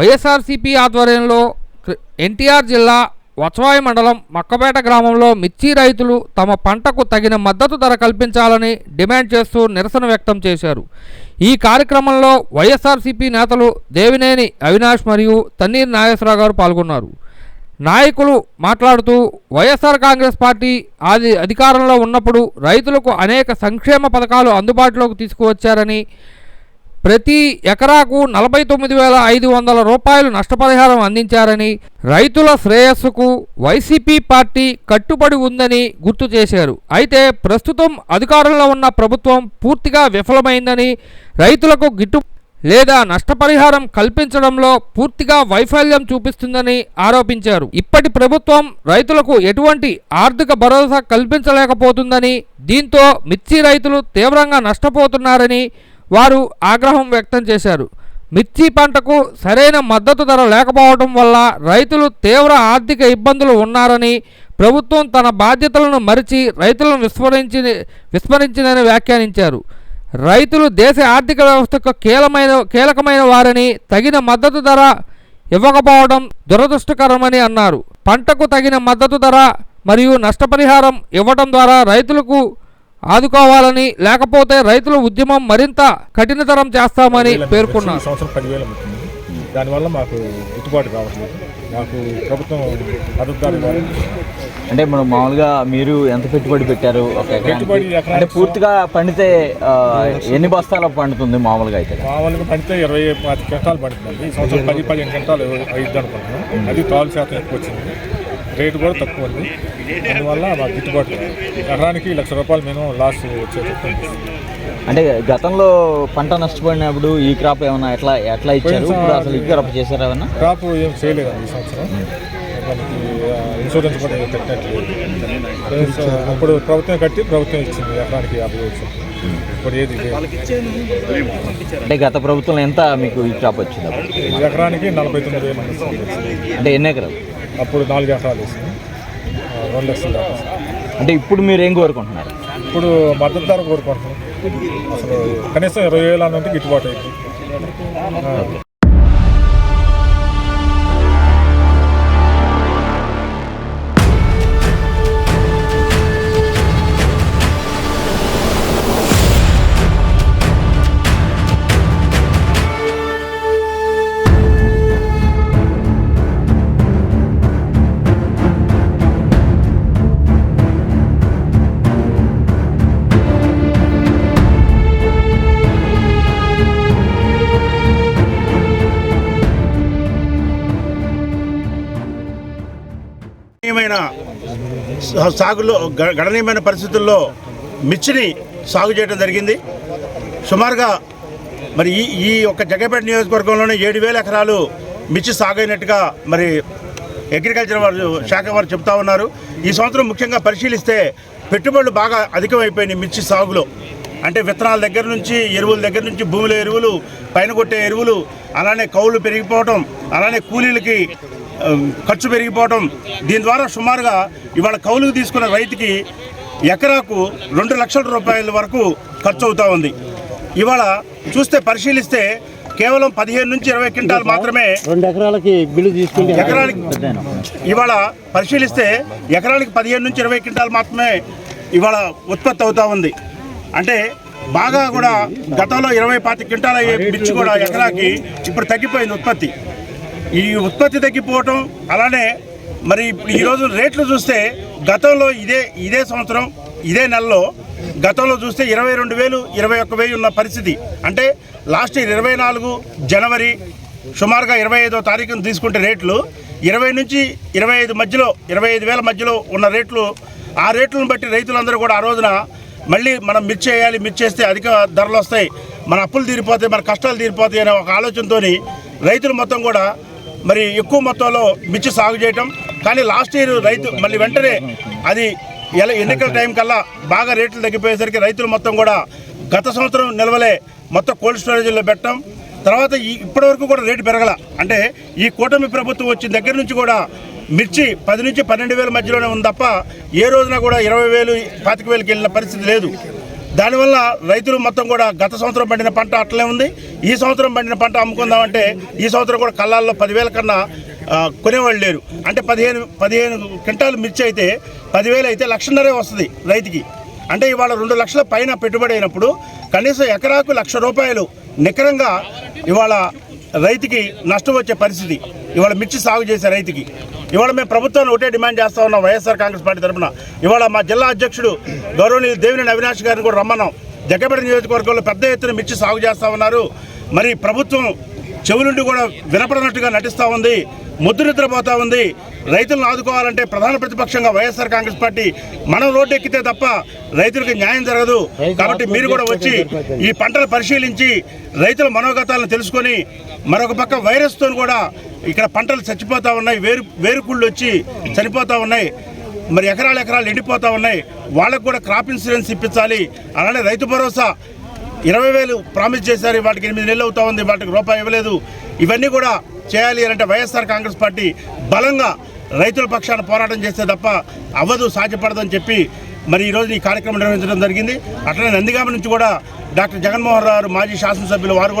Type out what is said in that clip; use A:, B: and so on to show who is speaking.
A: వైఎస్ఆర్సీపీ ఆధ్వర్యంలో ఎన్టీఆర్ జిల్లా వచవాయి మండలం మక్కపేట గ్రామంలో మిర్చి రైతులు తమ పంటకు తగిన మద్దతు ధర కల్పించాలని డిమాండ్ చేస్తూ నిరసన వ్యక్తం చేశారు. ఈ కార్యక్రమంలో వైఎస్ఆర్సీపీ నేతలు దేవినేని అవినాష్ మరియు తన్నీర్ నాగేశ్వరరావు గారు పాల్గొన్నారు. నాయకులు మాట్లాడుతూ వైఎస్ఆర్ కాంగ్రెస్ పార్టీ ఆది అధికారంలో ఉన్నప్పుడు రైతులకు అనేక సంక్షేమ పథకాలు అందుబాటులోకి తీసుకువచ్చారని ప్రతి ఎకరాకు నలభై తొమ్మిది వేల ఐదు వందల రూపాయలు నష్టపరిహారం అందించారని రైతుల శ్రేయస్సుకు వైసీపీ పార్టీ కట్టుబడి ఉందని గుర్తు చేశారు. అయితే ప్రస్తుతం అధికారంలో ఉన్న ప్రభుత్వం పూర్తిగా విఫలమైందని రైతులకు గిట్టు లేదా నష్టపరిహారం కల్పించడంలో పూర్తిగా వైఫల్యం చూపిస్తుందని ఆరోపించారు. ఇప్పటి ప్రభుత్వం రైతులకు ఎటువంటి ఆర్థిక భరోసా కల్పించలేకపోతుందని దీంతో మిర్చి రైతులు తీవ్రంగా నష్టపోతున్నారని వారు ఆగ్రహం వ్యక్తం చేశారు. మిర్చి పంటకు సరైన మద్దతు ధర లేకపోవడం వల్ల రైతులు తీవ్ర ఆర్థిక ఇబ్బందులు ఉన్నారని ప్రభుత్వం తన బాధ్యతలను మరిచి రైతులను విస్మరించి విస్మరించిందని వ్యాఖ్యానించారు. రైతులు దేశ ఆర్థిక వ్యవస్థకు కీలమైన కీలకమైన వారని తగిన మద్దతు ధర ఇవ్వకపోవడం దురదృష్టకరమని అన్నారు. పంటకు తగిన మద్దతు ధర మరియు నష్టపరిహారం ఇవ్వడం ద్వారా రైతులకు ఆదుకోవాలని లేకపోతే రైతుల ఉద్యమం మరింత కఠినతరం చేస్తామని పేర్కొన్నారు
B: దానివల్ల మాకు గిట్టుబాటు కావట్లేదు. మాకు ప్రభుత్వం ఇవ్వాలి
C: అంటే మనం మామూలుగా మీరు ఎంత పెట్టుబడి పెట్టారు అంటే పూర్తిగా పండితే ఎన్ని బస్తాలు పండుతుంది మామూలుగా అయితే?
B: మామూలుగా పండితే ఇరవై పాతి క్వింటాలు పండుతుంది. ఈ సంవత్సరం పది పదిహేను క్వింటాలు అయింది అనుకుంటున్నాం. అది తాలు శాతం ఎక్కువ వచ్చింది. రేటు కూడా తక్కువ ఉంది. అందువల్ల మాకు గిట్టుబాటు. ఎకరానికి లక్ష రూపాయలు మినిమం లాస్ వచ్చేటట్టు.
C: అంటే గతంలో పంట నష్టపోయినప్పుడు ఈ క్రాప్ ఏమన్నా ఎట్లా ఎట్లా ఇచ్చారు? ఇప్పుడు అసలు ఈ క్రాప్ చేశారా ఏమన్నా?
B: క్రాప్ ఏం చేయలేదు ఈ సంవత్సరం. ఇన్సూరెన్స్ కూడా సో అప్పుడు ప్రభుత్వం కట్టి ప్రభుత్వం ఇచ్చింది ఎకరానికి యాభై వేలు
C: అంటే గత ప్రభుత్వంలో ఎంత మీకు ఈ క్రాప్ వచ్చింది
B: ఎకరానికి నలభై తొమ్మిది.
C: అంటే ఎన్ని ఎకరాలు?
B: అప్పుడు నాలుగు ఎకరాలు రెండు లక్షలు.
C: అంటే ఇప్పుడు మీరు ఏం కోరుకుంటున్నారు?
B: ఇప్పుడు మద్దతు ధర కోరుకుంటున్నాం. అసలు కనీసం ఇరవై వేలు అన్నట్టు గిట్టుబాటు అయింది.
D: గణనీయమైన సాగులో గ- గణనీయమైన పరిస్థితుల్లో మిర్చిని సాగు చేయడం జరిగింది. సుమారుగా మరి ఈ ఈ యొక్క జగపేట నియోజకవర్గంలోనే ఏడు వేల ఎకరాలు మిర్చి సాగైనట్టుగా మరి అగ్రికల్చర్ వారు శాఖ వారు చెప్తా ఉన్నారు. ఈ సంవత్సరం ముఖ్యంగా పరిశీలిస్తే పెట్టుబడులు బాగా అధికమైపోయినాయి మిర్చి సాగులో. అంటే విత్తనాల దగ్గర నుంచి ఎరువుల దగ్గర నుంచి భూమిలో ఎరువులు పైన కొట్టే ఎరువులు అలానే కౌలు పెరిగిపోవటం అలానే కూలీలకి ఖర్చు పెరిగిపోవడం దీని ద్వారా సుమారుగా ఇవాళ కౌలుకు తీసుకున్న రైతుకి ఎకరాకు రెండు లక్షల రూపాయల వరకు ఖర్చు అవుతా ఉంది. ఇవాళ చూస్తే పరిశీలిస్తే కేవలం పదిహేను నుంచి ఇరవై క్వింటాలు మాత్రమే
E: రెండు ఎకరాలకి బిల్లు తీసుకుంటే
D: ఎకరానికి ఇవాళ పరిశీలిస్తే ఎకరానికి పదిహేను నుంచి ఇరవై క్వింటాలు మాత్రమే ఇవాళ ఉత్పత్తి అవుతా ఉంది. అంటే బాగా కూడా గతంలో ఇరవై పాతి క్వింటాల అయ్యే మిర్చి కూడా ఎకరాకి ఇప్పుడు తగ్గిపోయింది ఉత్పత్తి. ఈ ఉత్పత్తి తగ్గిపోవటం అలానే మరి ఈరోజు రేట్లు చూస్తే గతంలో ఇదే ఇదే సంవత్సరం ఇదే నెలలో గతంలో చూస్తే ఇరవై రెండు వేలు ఇరవై ఒక్క వెయ్యి ఉన్న పరిస్థితి. అంటే లాస్ట్ ఇయర్ ఇరవై నాలుగు జనవరి సుమారుగా ఇరవై ఐదో తారీఖును తీసుకుంటే రేట్లు ఇరవై నుంచి ఇరవై ఐదు మధ్యలో ఇరవై ఐదు వేల మధ్యలో ఉన్న రేట్లు ఆ రేట్లను బట్టి రైతులందరూ కూడా ఆ రోజున మళ్ళీ మనం మిర్చి వేయాలి మిర్చి వేస్తే అధిక ధరలు వస్తాయి మన అప్పులు తీరిపోతాయి మన కష్టాలు తీరిపోతాయి అనే ఒక ఆలోచనతోని రైతులు మొత్తం కూడా మరి ఎక్కువ మొత్తంలో మిర్చి సాగు చేయటం. కానీ లాస్ట్ ఇయర్ రైతు మళ్ళీ వెంటనే అది ఎలా ఎన్నికల టైం కల్లా బాగా రేట్లు తగ్గిపోయేసరికి రైతులు మొత్తం కూడా గత సంవత్సరం నిల్వలే మొత్తం కోల్డ్ స్టోరేజ్లో పెట్టడం. తర్వాత ఈ ఇప్పటివరకు కూడా రేటు పెరగల. అంటే ఈ కూటమి ప్రభుత్వం వచ్చిన దగ్గర నుంచి కూడా మిర్చి పది నుంచి పన్నెండు వేల మధ్యలోనే ఉంది తప్ప ఏ రోజున కూడా ఇరవై వేలు పాతిక వేలకి వెళ్ళిన పరిస్థితి లేదు. దానివల్ల రైతులు మొత్తం కూడా గత సంవత్సరం పండిన పంట అట్లే ఉంది. ఈ సంవత్సరం పండిన పంట అమ్ముకుందామంటే ఈ సంవత్సరం కూడా కళ్ళాల్లో పదివేల కన్నా కొనేవాళ్ళు లేరు. అంటే పదిహేను పదిహేను క్వింటాలు మిర్చి అయితే పదివేలు అయితే లక్షన్నరే వస్తుంది రైతుకి. అంటే ఇవాళ రెండు లక్షల పైన పెట్టుబడి అయినప్పుడు కనీసం ఎకరాకు లక్ష రూపాయలు నికరంగా ఇవాళ రైతుకి నష్టం వచ్చే పరిస్థితి. ఇవాళ మిర్చి సాగు చేసే రైతుకి. ఇవాళ మేము ప్రభుత్వాన్ని ఒకటే డిమాండ్ చేస్తా ఉన్నాం వైఎస్ఆర్ కాంగ్రెస్ పార్టీ తరఫున. ఇవాళ మా జిల్లా అధ్యక్షుడు గౌరవనీయులు దేవినేని అవినాష్ గారిని కూడా రమ్మన్నాం. జగ్గపేట నియోజకవర్గంలో పెద్ద ఎత్తున మిర్చి సాగు చేస్తా ఉన్నారు. మరి ప్రభుత్వం చెవులుండి కూడా వినపడనట్టుగా నటిస్తూ ఉంది. ముద్దు నిద్రపోతా ఉంది. రైతులను ఆదుకోవాలంటే ప్రధాన ప్రతిపక్షంగా వైఎస్ఆర్ కాంగ్రెస్ పార్టీ మనం రోడ్డు ఎక్కితే తప్ప రైతులకు న్యాయం జరగదు. కాబట్టి మీరు కూడా వచ్చి ఈ పంటలు పరిశీలించి రైతుల మనోగతాలను తెలుసుకొని మరొక పక్క వైరస్తో కూడా ఇక్కడ పంటలు చచ్చిపోతా ఉన్నాయి. వేరు వేరుకుళ్ళు వచ్చి చనిపోతా ఉన్నాయి. మరి ఎకరాలు ఎకరాలు ఎండిపోతా ఉన్నాయి. వాళ్ళకు కూడా క్రాప్ ఇన్సూరెన్స్ ఇప్పించాలి. అలానే రైతు భరోసా ఇరవై వేలు ప్రామిస్ చేశారు. వాటికి ఎనిమిది నెలలు అవుతా ఉంది. వాటికి రూపాయి ఇవ్వలేదు. ఇవన్నీ కూడా చేయాలి అని అంటే వైఎస్ఆర్ కాంగ్రెస్ పార్టీ బలంగా రైతుల పక్షాన పోరాటం చేస్తే తప్ప అవ్వదు సాధ్యపడదని చెప్పి మరి ఈరోజు ఈ కార్యక్రమం నిర్వహించడం జరిగింది. అట్లనే నందిగామ నుంచి కూడా డాక్టర్ జగన్మోహన్ రావు మాజీ శాసనసభ్యులు వారు కూడా